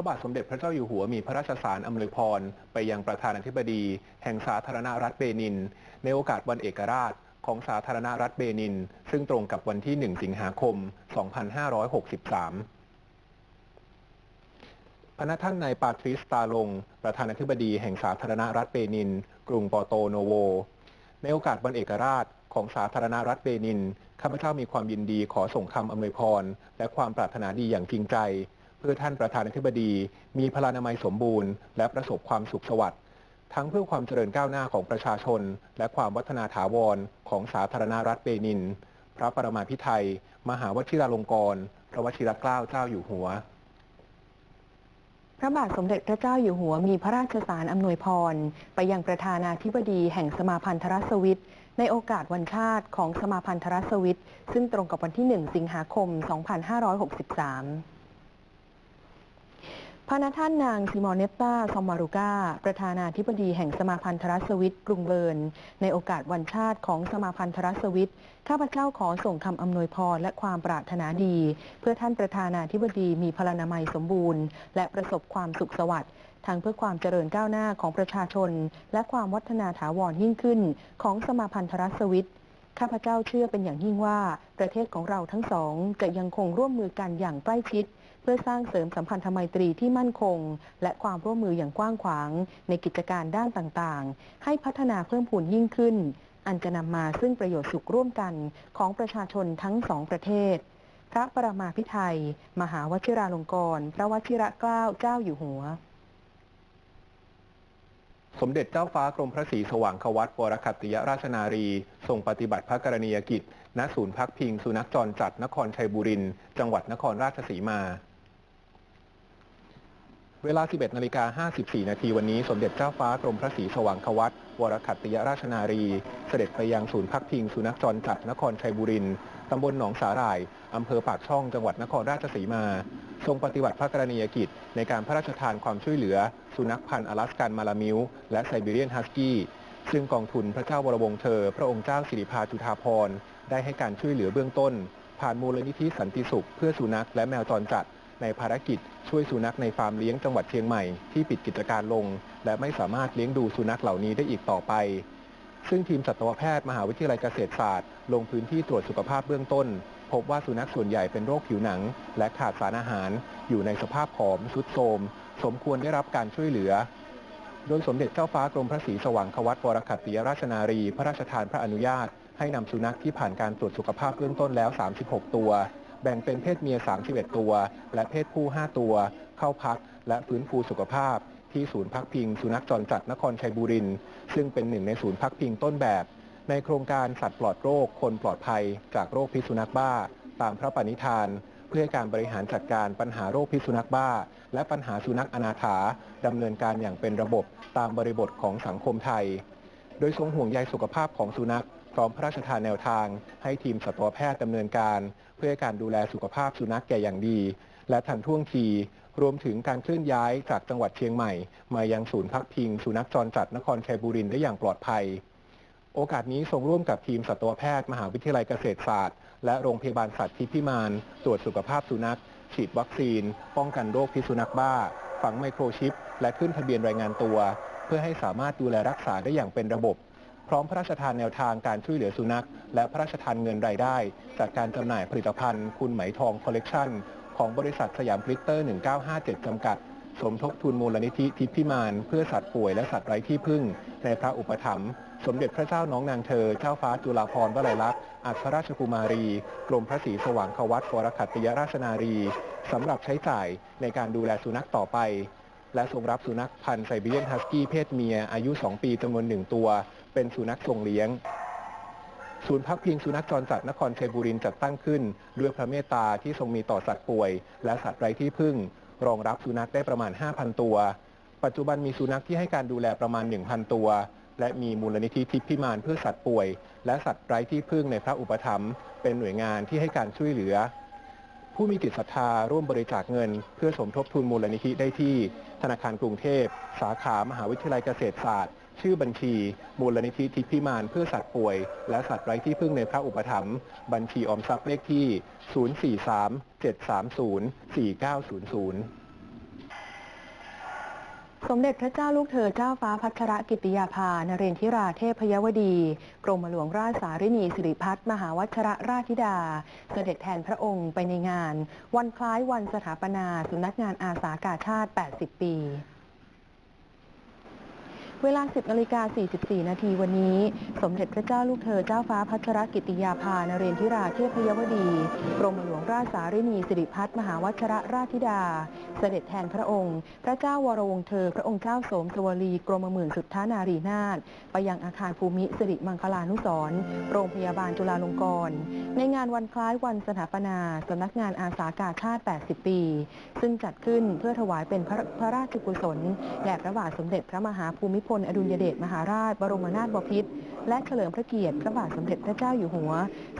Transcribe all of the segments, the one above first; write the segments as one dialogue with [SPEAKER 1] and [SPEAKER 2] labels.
[SPEAKER 1] ระบาทสมเด็จพระเจ้าอยู่หัวมีพระราชสารอำนวยพร ไปยังประธานาธิบดี แห่งสาธารณรัฐเบนิน ในโอกาสวันเอกราชของสาธารณรัฐเบนิน ซึ่งตรงกับวันที่ 1 สิงหาคม 2563พระท่านนายปาทริสตาลง ประธานาธิบดีแห่งสาธารณรัฐเบนิน กรุงปอโตโนโว ในโอกาสวันเอกราชของสาธารณรัฐเบนิน ข้าพเจ้ามีความยินดีขอส่งคำอำนวยพร และความปรารถนาดีอย่างจริงใจ เพื่อท่านประธานาธิบดี มีพลานามัยสมบูรณ์ และประสบความสุขสวัสดิ์ทั้งเพื่อความเจริญก้าวหน้าของประชาชน และความวัฒนาถาวรของสาธารณรัฐเบนิน พระปรมาภิไธยมหาวชิราลงกรณ์พระวชิรเกล้าเจ้าอยู่หัว
[SPEAKER 2] พระบาทสมเด็จพระเจ้าอยู่หัวมีพระราชสารอำนวยพร ไปยังประธานาธิบดีแห่งสมาพันธรัฐสวิตในโอกาสวันชาติของสมาพันธรัฐสวิตซึ่งตรงกับวันที่ 1 สิงหาคม 2563 พระนท่านนางซิมอนเนตตาซอมมารุกาประธานาธิบดีแห่งสมาพันธรัฐสวิตกรุงเบิร์น ในโอกาสวันชาติของสมาพันธรัฐสวิตข้าพเจ้าขอส่งคำอำนวยพรและความปรารถนาดี เพื่อท่านประธานาธิบดีมีพลานามัยสมบูรณ์ และประสบความสุขสวัสดิ์ทั้งเพื่อความเจริญก้าวหน้าของประชาชน และความวัฒนาถาวรยิ่งขึ้นของสมาพันธรัฐสวิต ข้าพเจ้าเชื่อเป็นอย่างยิ่งว่า ประเทศของเราทั้งสองจะยังคงร่วมมือกันอย่างใกล้ชิด เพื่อสร้างเสริมสัมพันธไมตรีที่มั่นคง และความร่วมมืออย่างกว้างขวาง ในกิจการด้านต่างๆ ให้พัฒนาเพิ่มพูนยิ่งขึ้น อันจะนำมาซึ่งประโยชน์สุขร่วมกันของประชาชนทั้งสองประเทศ พระประมาพิไทยมหาวชิราลงกรณ์พระวชิระเกล้าเจ้าอยู่หัว
[SPEAKER 1] สมเด็จเจ้าฟ้ากรมพระศรีสว่างควัตวรคัตติยราชนารีทรงปฏิบัติพระกรณียกิจ ณ ศูนย์พักพิง สุนัขจรจัดนครชัยบุรีจังหวัดนครราชสีมา เวลา 11นาฬิกา54 นาทีวันนี้ สมเด็จเจ้าฟ้ากรมพระศรีสว่างควัตวรคัตติยราชนารี เสด็จไปยังศูนย์พักพิง สุนัขจรจัดนครชัยบุรีตำบลหนองสาหร่าย อำเภอปากช่อง จังหวัดนครราชสีมา ทรงปฏิบัติพระกรณียกิจ ในการพระราชทานความช่วยเหลือ สุนัขพันธุ์อลาสกันมาลามิวและไซบีเรียนฮัสกี้ซึ่งกองทุนพระเจ้าวรวงเธอ พระองค์เจ้าสิริพาจุฑาภรณ์ได้ให้การช่วยเหลือเบื้องต้น ผ่านมูลนิธิสันติสุข เพื่อสุนัขและแมวจรจัด ในภารกิจช่วยสุนัขในฟาร์มเลี้ยงจังหวัดเชียงใหม่ที่ปิดกิจการลง และไม่สามารถเลี้ยงดูสุนัขเหล่านี้ได้อีกต่อไป ซึ่งทีมสัตวแพทย์มหาวิทยาลัยเกษตรศาสตร์ ลงพื้นที่ตรวจสุขภาพเบื้องต้น พบว่าสุนัขส่วนใหญ่เป็นโรคผิวหนัง และขาดสารอาหาร อยู่ในสภาพผอมทรุดโทรมสมควรได้รับการช่วยเหลือ โดยสมเด็จเจ้าฟ้ากรมพระศรีสว่างควัตวรคัตติยราชนารี พระราชทานพระอนุญาต ให้นำสุนัขที่ผ่านการตรวจสุขภาพเบื้องต้นแล้ว 36 ตัว แบ่งเป็นเพศเมีย 31 ตัว และเพศผู้ 5 ตัว เข้าพัก และฟื้นฟูสุขภาพ ที่ศูนย์พักพิง สุนัขจรจัดนครชัยบุรีซึ่งเป็นหนึ่งในศูนย์พักพิงต้นแบบ ในโครงการสัตว์ปลอดโรค คนปลอดภัย จากโรคพิษสุนัขบ้า ตามพระปณิธาน เพื่อการบริหารจัดการปัญหาโรคพิษสุนัขบ้า และปัญหาสุนัขอนาถาดำเนินการอย่างเป็นระบบตามบริบทของสังคมไทย โดยทรงห่วงใยสุขภาพของสุนัข พร้อมพระราชทานแนวทาง ให้ทีมสัตวแพทย์ดำเนินการ เพื่อการดูแลสุขภาพสุนัขแก่อย่างดี และทันท่วงทีรวมถึงการเคลื่อนย้ายจากจังหวัดเชียงใหม่ มายังศูนย์พักพิงสุนัขจรจัดนครชัยบุรีได้อย่างปลอดภัย โอกาสนี้ทรงร่วมกับทีมสัตวแพทย์ มหาวิทยาลัยเกษตรศาสตร์ และโรงพยาบาลสัตว์ทิพิมาน ตรวจสุขภาพสุนัข ฉีดวัคซีน ป้องกันโรคพิษสุนัขบ้า ฝังไมโครชิป และขึ้นทะเบียนรายงานตัว เพื่อให้สามารถดูแลรักษาได้อย่างเป็นระบบ พร้อมพระราชทานแนวทางการช่วยเหลือสุนัข และพระราชทานเงินรายได้ จากการจำหน่ายผลิตภัณฑ์ คุณไหมทองคอลเลกชันของบริษัทสยามกลิตเตอร์ 1957 จำกัด สมทบทุนมูลนิธิทิพพิมานเพื่อสัตว์ป่วยและสัตว์ไร้ที่พึ่ง ในพระอุปถัมภ์สมเด็จพระเจ้าน้องนางเธอ เจ้าฟ้าจุฬาภรณ์วลัยลักษณ์อัครราชกุมารี กรมพระศรีสว่างควัตวรคัตติยราชนารีสำหรับใช้จ่ายในการดูแลสุนัขต่อไป และทรงรับสุนัขพันธุ์ไซบีเรียนฮัสกี้เพศเมียอายุ 2 ปีจำนวนหนึ่งตัว เป็นสุนัขทรงเลี้ยง ศูนย์พักพิงสุนัขจรจัดนครชัยบุรีจัดตั้งขึ้น ด้วยพระเมตตาที่ทรงมีต่อสัตว์ป่วย และสัตว์ไร้ที่พึ่ง รองรับสุนัขได้ประมาณ 5,000 ตัว ปัจจุบันมีสุนัขที่ให้การดูแลประมาณ 1,000 ตัว และมีมูลนิธิทิพย์พิมานเพื่อสัตว์ป่วย และสัตว์ไร้ที่พึ่งในพระอุปถัมภ์เป็นหน่วยงานที่ให้การช่วยเหลือ ผู้มีจิตศรัทธาร่วมบริจาคเงิน เพื่อสมทบทุนมูลนิธิได้ที่ ธนาคารกรุงเทพ สาขามหาวิทยาลัยเกษตรศาสตร์ ชื่อบัญชี มูลนิธิทิพย์พิมานเพื่อสัตว์ป่วย และสัตว์ไร้ที่พึ่งในพระอุปถัมภ์บัญชีออมทรัพย์เลขที่ 043 730 4900
[SPEAKER 2] สมเด็จพระเจ้าลูกเธอเจ้าฟ้าพัชรกิติยาภานเรนทิราเทพยวดี กรมหลวงราชสารินีสิริพัฒน์มหาวัชระราชธิดา เสด็จแทนพระองค์ไปในงาน วันคล้ายวันสถาปนาสำนักงานอาสากาชาติ 80 ปี เวลา 10นาฬิกา44 นาทีวันนี้ สมเด็จพระเจ้าลูกเธอเจ้าฟ้าพัชรกิติยาภานเรนทิราเทพยวดี กรมหลวงราชสารินีสิริพัฒน์มหาวัชรราชธิดา เสด็จแทนพระองค์ พระเจ้าวรวงเธอ พระองค์เจ้าสมสวลีกรมหมื่นสุทธานารีนาถไปยังอาคารภูมิสิริมังคลานุสรโรงพยาบาลจุฬาลงกรณ์ในงานวันคล้ายวันสถาปนาสำนักงานอาสากาชาติ 80 ปี ซึ่งจัดขึ้นเพื่อถวายเป็นพระพระราชกุศลแด่พระบาทสมเด็จพระมหาภูมิพพลอดุลยเดชมหาราช บรมนาถบพิตรและเฉลิมพระเกียรติพระบาทสมเด็จพระเจ้าอยู่หัว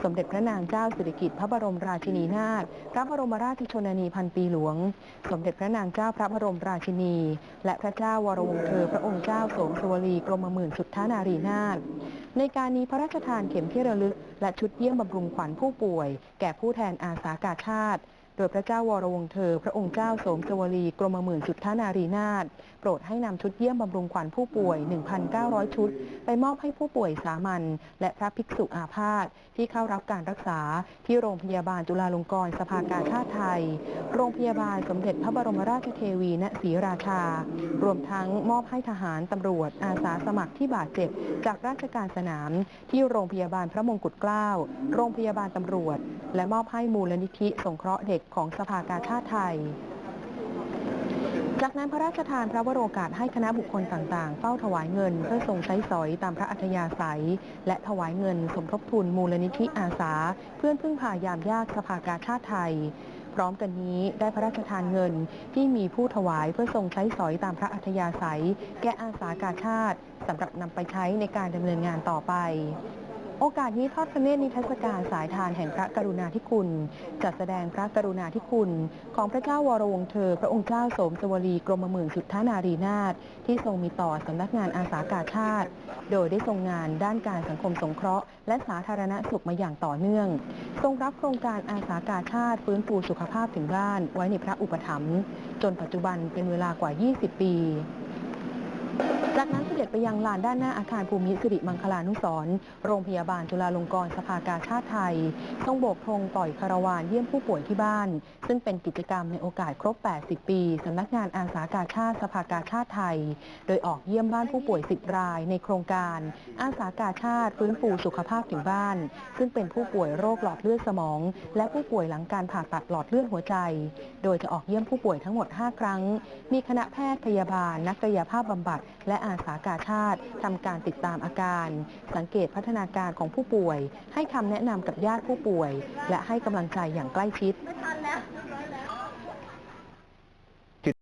[SPEAKER 2] สมเด็จพระนางเจ้าสิริกิติ์พระบรมราชินีนาถพระบรมราชชนนีพันปีหลวง สมเด็จพระนางเจ้าพระบรมราชินี และพระเจ้าวรวงศ์เธอพระองค์เจ้าโสมสวลีกรมหมื่นสุทธานารีนาถในการนี้พระราชทานเข็มที่ระลึก และชุดเยี่ยมบำรุงขวัญผู้ป่วย แก่ผู้แทนอาสากาชาติ โดยพระเจ้าวรวงศ์เธอ พระองค์เจ้าโสมสวลีกรมหมื่นสุทธานารีนาถโปรดให้นำชุดเยี่ยมบำรุงขวัญผู้ป่วย 1,900 ชุด ไปมอบให้ผู้ป่วยสามัญและพระภิกษุอาพาธที่เข้ารับการรักษาที่โรงพยาบาลจุฬาลงกรณ์สภากาชาติไทย โรงพยาบาลสมเด็จพระบรมราชเทวีณศรีราชา รวมทั้งมอบให้ทหารตำรวจอาสาสมัครที่บาดเจ็บ จากราชการสนาม ที่โรงพยาบาลพระมงกุฎเกล้า โรงพยาบาลตำรวจ และมอบให้มูลนิธิสงเคราะห์เด็กของสภากาชาติไทย จากนั้นพระราชทานพระวโรกาสให้คณะบุคคลต่างๆ เฝ้าถวายเงินเพื่อทรงใช้สอยตามพระอัธยาศัย และถวายเงินสมทบทุนมูลนิธิอาสา เพื่อนพึ่งพายามยากสภากาชาติไทยพร้อมกันนี้ได้พระราชทานเงินที่มีผู้ถวายเพื่อทรงใช้สอยตามพระอัธยาศัย แก่อาสากาชาติสำหรับนำไปใช้ในการดำเนินงานต่อไป โอกาสนี้ทอดพระเนตรนิทรรศการสายทานแห่งพระกรุณาธิคุณ จัดแสดงพระกรุณาธิคุณ ของพระเจ้าวรวงเธอ พระองค์เจ้าสมสวลีกรมหมื่นสุทธานารีนาถที่ทรงมีต่อสำนักงานอาสากาชาติ โดยได้ทรงงานด้านการสังคมสงเคราะห์ และสาธารณสุขมาอย่างต่อเนื่อง ทรงรับโครงการอาสากาชาติฟื้นฟูสุขภาพถึงบ้าน ไว้ในพระอุปถัมภ์จนปัจจุบันเป็นเวลากว่า 20 ปี จากนั้นเสด็จไปยังลานด้านหน้าอาคารภูมิสิริมังคลานุสร์โรงพยาบาลจุฬาลงกรณ์สภากาชาติไทยทรงโบกธงปล่อยคารวานเยี่ยมผู้ป่วยที่บ้าน ซึ่งเป็นกิจกรรมในโอกาสครบ 80 ปีสำนักงานอาสากาชาติสภากาชาติไทย โดยออกเยี่ยมบ้านผู้ป่วย 10 รายในโครงการ อาสากาชาติฟื้นฟูสุขภาพถึงบ้าน ซึ่งเป็นผู้ป่วยโรคหลอดเลือดสมอง และผู้ป่วยหลังการผ่าตัดหลอดเลือดหัวใจ โดยจะออกเยี่ยมผู้ป่วยทั้งหมด 5 ครั้ง มีคณะแพทย์พยาบาล นักกายภาพบำบัดและอาสากาชาติทำการติดตามอาการ สังเกตพัฒนาการของผู้ป่วย ให้คำแนะนำกับญาติผู้ป่วย และให้กำลังใจอย่างใกล้ชิด